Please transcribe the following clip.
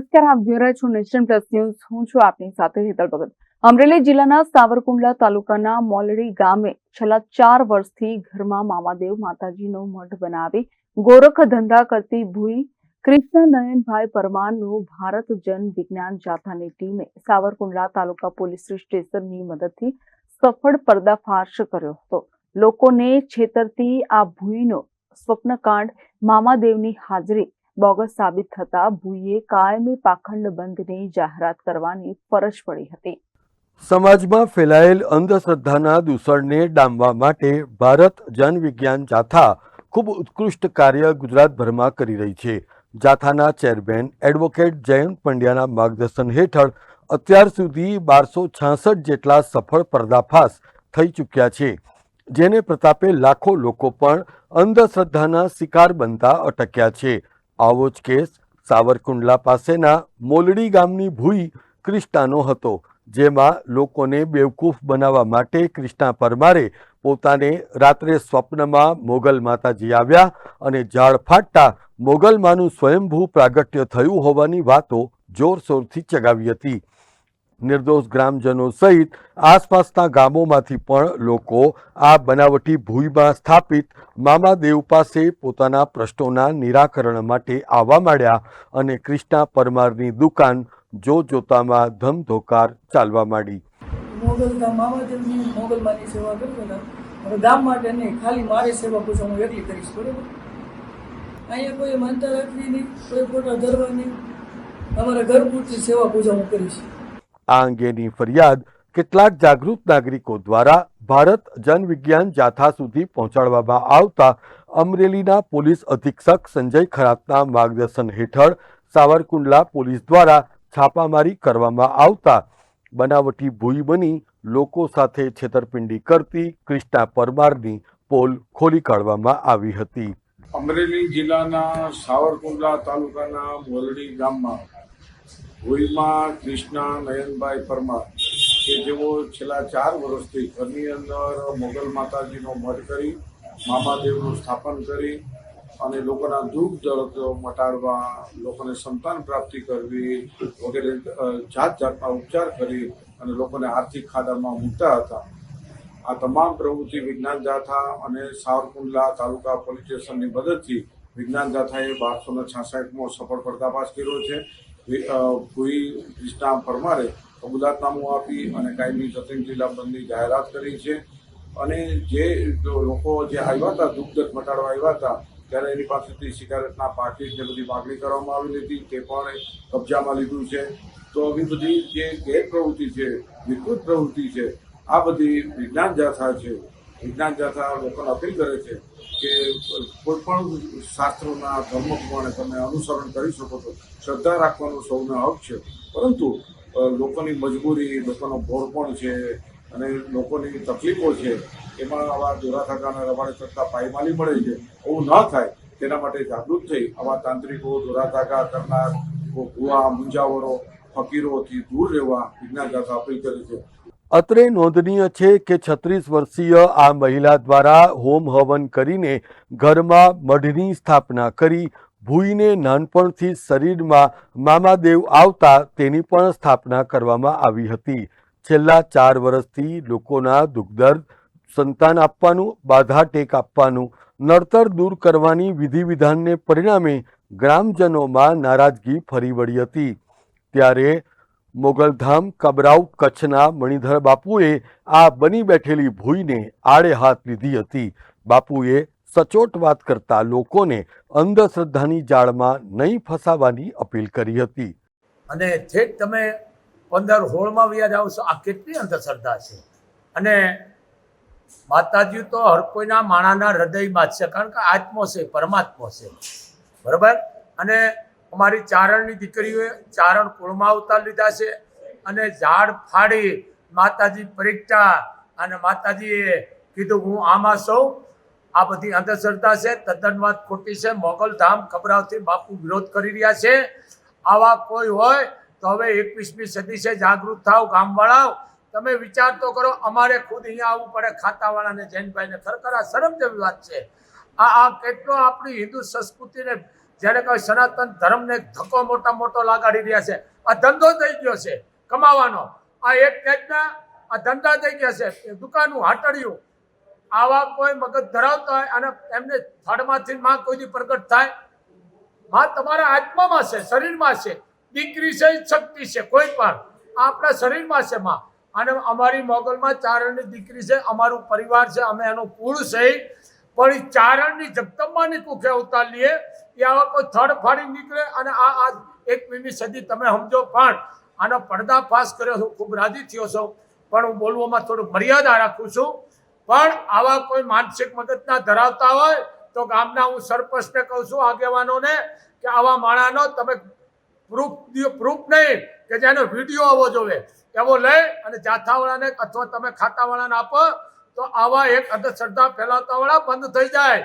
નમસ્કાર, આપ જોઈ રહ્યા છો નેશન પ્લસ ન્યૂઝ. હું છું આપની સાથે હેતલ ભગત. અમરેલી જિલ્લાના સાવરકુંડલા તાલુકાના મોલડી ગામે છેલ્લા ચાર વર્ષથી ઘરમાં મામાદેવ માતાજીનો મઠ બનાવી ગોરખ ધંધા કરતી ભૂઈ કૃષ્ણનયનભાઈ પરમારનું ભારત જન વિજ્ઞાન જાથાની ટીમે સાવરકુંડલા તાલુકા પોલીસ સ્ટેશનની મદદથી સફળ પર્દાફાશ કર્યો હતો. લોકોને છેતરતી આ ભૂઈનો સ્વપ્નકાંડ મામાદેવની હાજરી બોગસ સાબિત થતા ભૂઈએ કાયમી પાખંડ બંધની જાહેરાત કરવાની ફરજ પડી હતી. સમાજમાં ફેલાયેલ અંધશ્રદ્ધાના દૂષણને ડામવા માટે ભારત જનવિજ્ઞાન જાથા ખૂબ ઉત્કૃષ્ટ કાર્ય ગુજરાતભરમાં કરી રહી છે. જાથાના ચેરમેન એડવોકેટ જયંત પંડ્યાના માર્ગદર્શન હેઠળ અત્યાર સુધી બારસો છાસઠ જેટલા સફળ પર્દાફાશ થઈ ચૂક્યા છે. જેને પ્રતાપે લાખો લોકો પણ અંધશ્રદ્ધાના શિકાર બનતા અટક્યા છે. આવો જ કેસ સાવરકુંડલા પાસેના મોલડી ગામની ભૂઈ ક્રિષ્ટાનો હતો, જેમાં લોકોને બેવકૂફ બનાવવા માટે ક્રિષ્ના પરમારે પોતાને રાત્રે સ્વપ્નમાં મોગલ માતાજી આવ્યા અને ઝાડ ફાટતા મોગલમાનું સ્વયંભૂ પ્રાગટ્ય થયું હોવાની વાતો જોરશોરથી ચગાવી હતી. નિર્દોષ ગ્રામજનો સહિત આસપાસના ગામોમાંથી પણ લોકો આ બનાવટી ભૂઈમાં સ્થાપિત મામાદેવ પાસે પોતાના પ્રશ્નોના નિરાકરણ માટે આવવા માંડ્યા અને કૃષ્ણા પરમારની દુકાન જો જોતામાં ધમધોકાર ચાલવા માંડી. અહીંયા કોઈ માનતા રાખવી નહીં, કોઈ ફોટા ધરવા નહીં. અમારા ઘર પૂરતી સેવા પૂજા હું કરીશ. આ અંગેની ફરિયાદ કેટલાક જાગૃત નાગરિકો દ્વારા ભારત જનવિજ્ઞાન જાથા સુધી પહોંચાડવામાં આવતા અમરેલીના પોલીસ અધિક્ષક સંજય ખરાતના માર્ગદર્શન હેઠળ સાવરકુંડલા પોલીસ દ્વારા છાપામારી કરવામાં આવતા બનાવટી ભૂઈ બની લોકો સાથે છેતરપિંડી કરતી ક્રિષ્ના પરમારની પોલ ખોલી કાઢવામાં આવી હતી. અમરેલી જિલ્લાના સાવરકુંડલા તાલુકાના મોલડી ગામમાં ભોઈમાં કૃષ્ણા નયનભાઈ પરમાર, કે જેઓ છેલ્લા ચાર વર્ષથી ઘરની અંદર મોગલ માતાજીનો મઠ કરી, મામાદેવનું સ્થાપન કરી અને લોકોના દુઃખ દર્દ મટાડવા, લોકોને સંતાન પ્રાપ્તિ કરવી વગેરે જાત જાતના ઉપચાર કરી અને લોકોને આર્થિક ખાડામાં મૂકતા હતા. આ તમામ પ્રવૃત્તિ વિજ્ઞાન જાથા અને સાવરકુંડલા તાલુકા પોલીસ સ્ટેશનની મદદથી વિજ્ઞાન જાથાએ બારસો ને છાસઠમો સફળ પર્દાફાશ કર્યો છે. ભૂઈ કૃષ્ણા પરમારે કબૂલાતનામું આપી અને કાયમી જતીન જિલ્લા જાહેરાત કરી છે. અને જે લોકો જે આવ્યા હતા દુઃખ દર્દ મટાડવા આવ્યા હતા, ત્યારે એની પાસેથી સિગારેટના પાકીટ બધી માગણી કરવામાં આવેલી હતી, તે પણ કબજામાં લીધું છે. તો આવી બધી જે ગેરપ્રવૃત્તિ છે, વિકૃત પ્રવૃત્તિ છે, આ બધી વિજ્ઞાન જાથા છે વિજ્ઞાન જાથા લોકોને અપીલ કરે છે કે કોઈ પણ શાસ્ત્રોના ધર્મ પ્રમાણે તમે અનુસરણ કરી શકો છો. શ્રદ્ધા રાખવાનો સૌનો હક છે. પરંતુ લોકોની મજબૂરી, લોકોનો ભોરપણ છે અને લોકોની તકલીફો છે, એમાં આવા દોરાથાકા અને રવાડે થતા પાયમાલી મળે છે. એવું ન થાય, તેના માટે જાગૃત થઈ આવા તાંત્રિકો દોરાથાકા કરનાર ગુવા મુંજાવરો, ફકીરોથી દૂર રહેવા વિજ્ઞાન જાથા અપીલ કરે છે. અત્રે નોંધનીય છે કે છત્રીસ વર્ષીય આ મહિલા દ્વારા હોમ હવન કરીને ઘરમાં મઢની સ્થાપના કરી, ભૂઈને નાનપણથી શરીરમાં મામાદેવ આવતા તેની પણ સ્થાપના કરવામાં આવી હતી. છેલ્લા ચાર વર્ષથી લોકોના દુઃખદર્દ, સંતાન આપવાનું, બાધા ટેક આપવાનું, નડતર દૂર કરવાની વિધિ વિધાનને પરિણામે ગ્રામજનોમાં નારાજગી ફરી વળી હતી. ત્યારે મોગલધામ કબરાઉ કચ્છના મણિધર બાપુએ આ બની બેઠેલી ભૂઈને આડે હાથ લીધી હતી. બાપુએ સચોટ વાત કરતા લોકોને અંધશ્રદ્ધાની જાળમાં નહીં ફસાવાની અપીલ કરી હતી. અને જે તમે પંદર હોળમાં વ્યાજ આવશો, આ કેટલી અંધશ્રદ્ધા છે? અને માતાજી તો હર કોઈના માણાના હૃદયમાં છે, કારણ કે આત્મો છે, પરમાત્મો છે. બરાબર? અને અમારી ચારણની દીકરીઓએ ચારણ કુળમાં અવતાર લીધા છે અને ઝાડ ફાડી માતાજી પરીક્ષા અને માતાજીએ કીધું, હું આમાં સૌ આ બધી અંધશ્રદ્ધા છે તદ્દન વાત ખોટી છે મોગલધામ ખબરાવથી બાપુ વિરોધ કરી રહ્યા છે. આવા કોઈ હોય તો હવે એકવીસમી સદી છે, જાગૃત થાવ, ગામવાળાઓ. તમે વિચાર તો કરો, અમારે ખુદ અહીંયા આવવું પડે, ખાતાવાળાને, જૈનભાઈને ખરેખર આ શરમ જેવી વાત છે. આ આ કેટલો આપણી હિન્દુ સંસ્કૃતિને જેને કોઈ સનાતન ધર્મને ધક્કો મોટા મોટો લાગાડી રહ્યા છે. આ ધંધો થઈ ગયો છે કમાવાનો. આ એક ટાઈપના આ ધંધા થઈ ગયા છે. એ દુકાનું હાટડિયું. આવા કોઈ મગજ ધરાવતા હોય અને એમને થડમાંથી માં કોઈ પ્રગટ થાય? માં તમારા આત્મામાં છે, શરીરમાં છે. દીકરી છે, શક્તિ છે, કોઈ પણ. આપણા શરીરમાં છે માં. અને અમારી મોગલમાં ચારણની દીકરી છે, અમારું પરિવાર છે, અમે એનું કુળ છે. પણ એ ચારણની જગદંબાની કુખે અવતાર લઈએ એ આવા કોઈ થડ ફાડી નીકળે અને આ આ એકવીમી સદી તમે સમજો પણ આનો પડદાફાશ કર્યો હું ખૂબ રાજી થયો છું. પણ હું બોલવામાં થોડું મર્યાદા રાખું છું. પણ આવા કોઈ માનસિક મગજના ધરાવતા હોય તો ગામના હું સરપંચને કહું છું, આગેવાનોને, કે આવા માણાનો તમે પ્રૂફ પ્રૂફ નહીં, કે જેનો વીડિયો આવવો જોવે, એવો લઈ અને જાથાવાળાને અથવા તમે ખાતાવાળાને આપો, તો આવા એક અંધશ્રદ્ધા ફેલાવતાવાળા બંધ થઈ જાય.